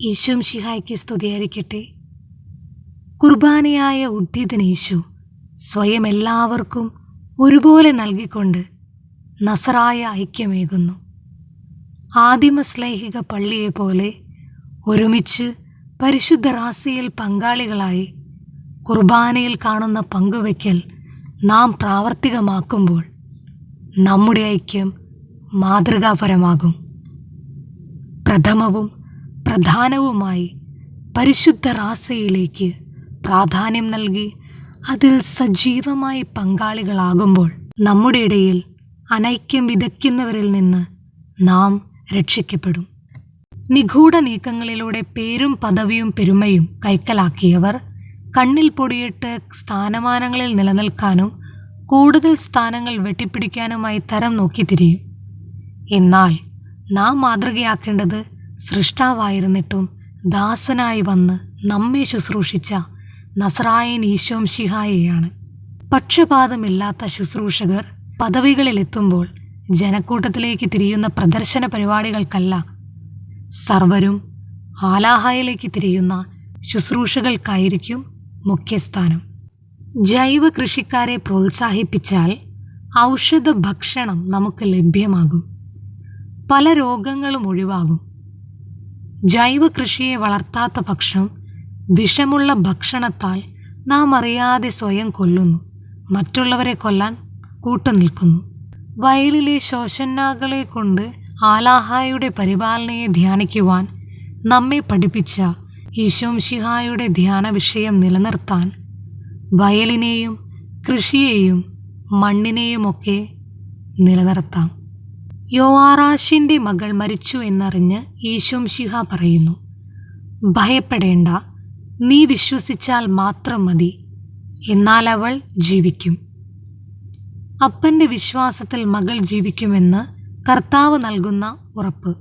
ഈശോം ശിഹായ്ക്ക് സ്തുതിയായിരിക്കട്ടെ. കുർബാനയായ യേശു സ്വയം എല്ലാവർക്കും ഒരുപോലെ നൽകിക്കൊണ്ട് നസറായ ഐക്യമേകുന്നു. ആദിമസ്ലൈഹിക പള്ളിയെപ്പോലെ ഒരുമിച്ച് പരിശുദ്ധ റാസിയിൽ പങ്കാളികളായി കുർബാനയിൽ കാണുന്ന പങ്കുവയ്ക്കൽ നാം പ്രാവർത്തികമാക്കുമ്പോൾ നമ്മുടെ ഐക്യം മാതൃകാപരമാകും. പ്രഥമവും പ്രധാനവുമായി പരിശുദ്ധ റാസയിലേക്ക് പ്രാധാന്യം നൽകി അതിൽ സജീവമായി പങ്കാളികളാകുമ്പോൾ നമ്മുടെ ഇടയിൽ അനൈക്യം വിതയ്ക്കുന്നവരിൽ നിന്ന് നാം രക്ഷിക്കപ്പെടും. നിഗൂഢ നീക്കങ്ങളിലൂടെ പേരും പദവിയും പെരുമയും കൈക്കലാക്കിയവർ കണ്ണിൽ പൊടിയിട്ട് സ്ഥാനമാനങ്ങളിൽ നിലനിൽക്കാനും കൂടുതൽ സ്ഥാനങ്ങൾ വെട്ടിപ്പിടിക്കാനുമായി തരം നോക്കി തിരിയും എന്നാൽ നാം മാതൃകയാക്കേണ്ടത് സൃഷ്ടാവായിരുന്നിട്ടും ദാസനായി വന്ന് നമ്മെ ശുശ്രൂഷിച്ച നസറായൻ ഈശോം ശിഹായെയാണ് പക്ഷപാതമില്ലാത്ത ശുശ്രൂഷകർ പദവികളിലെത്തുമ്പോൾ ജനക്കൂട്ടത്തിലേക്ക് തിരിയുന്ന പ്രദർശന പരിപാടികൾക്കല്ല സർവരും ആലാഹായിലേക്ക് തിരിയുന്ന ശുശ്രൂഷകൾക്കായിരിക്കും മുഖ്യസ്ഥാനം. ജൈവ കൃഷിക്കാരെ പ്രോത്സാഹിപ്പിച്ചാൽ ഔഷധ ഭക്ഷണം നമുക്ക് ലഭ്യമാകും. പല രോഗങ്ങളും ഒഴിവാകും. ജൈവ കൃഷിയെ വളർത്താത്ത പക്ഷം വിഷമുള്ള ഭക്ഷണത്താൽ നാം അറിയാതെ സ്വയം കൊല്ലുന്നു. മറ്റുള്ളവരെ കൊല്ലാൻ കൂട്ടുനിൽക്കുന്നു വയലിലെ ശോഷന്നാകളെ കൊണ്ട് ആലാഹായുടെ പരിപാലനയെ ധ്യാനിക്കുവാൻ നമ്മെ പഠിപ്പിച്ച ഈശോംഷിഹായുടെ ധ്യാന വിഷയം നിലനിർത്താൻ വയലിനെയും കൃഷിയെയും മണ്ണിനെയുമൊക്കെ നിലനിർത്താം. യോവാറാഷിന്റെ മകൾ മരിച്ചു എന്നറിഞ്ഞ് ഈശോംഷിഹ പറയുന്നു ഭയപ്പെടേണ്ട നീ വിശ്വസിച്ചാൽ മാത്രം മതി എന്നാൽ അവൾ ജീവിക്കും. അപ്പന്റെ വിശ്വാസത്തിൽ മകൾ ജീവിക്കുമെന്ന് കർത്താവ് നൽകുന്ന ഉറപ്പ്.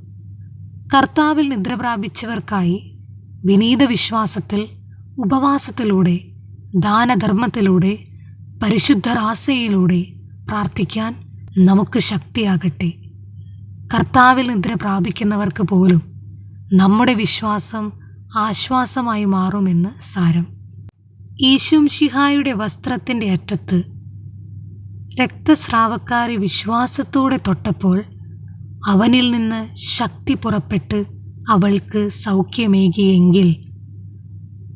കർത്താവിൽ നിദ്ര പ്രാപിച്ചവർക്കായി വിനീത വിശ്വാസത്തിൽ ഉപവാസത്തിലൂടെ ദാനധർമ്മത്തിലൂടെ പരിശുദ്ധ റാസയിലൂടെ പ്രാർത്ഥിക്കാൻ നമുക്ക് ശക്തിയാകട്ടെ. കർത്താവിൽ നിദ്ര പ്രാപിക്കുന്നവർക്ക് പോലും നമ്മുടെ വിശ്വാസം ആശ്വാസമായി മാറുമെന്ന് സാരം. ഈശും ഷിഹായുടെ വസ്ത്രത്തിന്റെ അറ്റത്ത് രക്തസ്രാവക്കാരി വിശ്വാസത്തോടെ തൊട്ടപ്പോൾ അവനിൽ നിന്ന് ശക്തി പുറപ്പെട്ട് അവൾക്ക് സൗഖ്യമേകിയെങ്കിൽ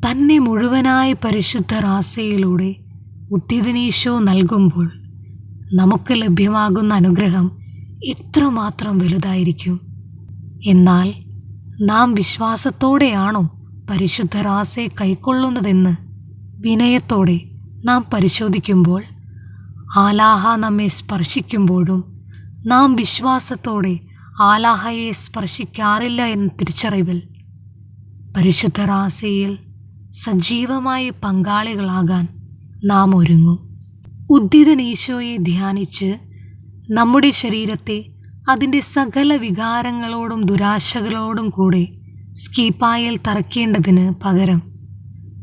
തന്നെ മുഴുവനായ പരിശുദ്ധ റാസയിലൂടെ ഉദ്ധിതനീശോ നൽകുമ്പോൾ നമുക്ക് ലഭ്യമാകുന്ന അനുഗ്രഹം എത്രമാത്രം വലുതായിരിക്കും? എന്നാൽ നാം വിശ്വാസത്തോടെയാണോ പരിശുദ്ധ റാസയെ കൈക്കൊള്ളുന്നതെന്ന് വിനയത്തോടെ നാം പരിശോധിക്കുമ്പോൾ ആലാഹ നമ്മെ സ്പർശിക്കുമ്പോഴും നാം വിശ്വാസത്തോടെ ആലാഹയെ സ്പർശിക്കാറില്ല എന്ന തിരിച്ചറിവിൽ പരിശുദ്ധ റാസയിൽ സജീവമായി പങ്കാളികളാകാൻ നാം ഒരുങ്ങും. ഉദ്ധിതനീശോയെ ധ്യാനിച്ച് നമ്മുടെ ശരീരത്തെ അതിന്റെ സകല വികാരങ്ങളോടും ദുരാശകളോടും കൂടെ സ്കീപ്പായിൽ തറക്കേണ്ടതിന് പകരം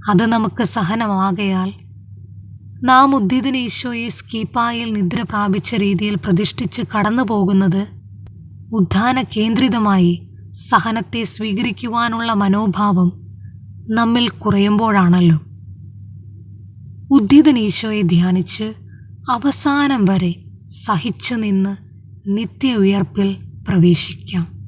അത് നമുക്ക് സഹനമാകയാൽ നാം ഉദ്ധിതൻ ഈശോയെ സ്കീപ്പായിൽ നിദ്ര പ്രാപിച്ച രീതിയിൽ പ്രതിഷ്ഠിച്ച് കടന്നു പോകുന്നത് ഉദ്ധാന കേന്ദ്രിതമായി സഹനത്തെ സ്വീകരിക്കുവാനുള്ള മനോഭാവം നമ്മിൽ കുറയുമ്പോഴാണല്ലോ. ഉദ്ധിതൻ ഈശോയെ ധ്യാനിച്ച് അവസാനം വരെ സഹിച്ചു നിന്ന് നിത്യ ഉയർപ്പിൽ പ്രവേശിക്കാം.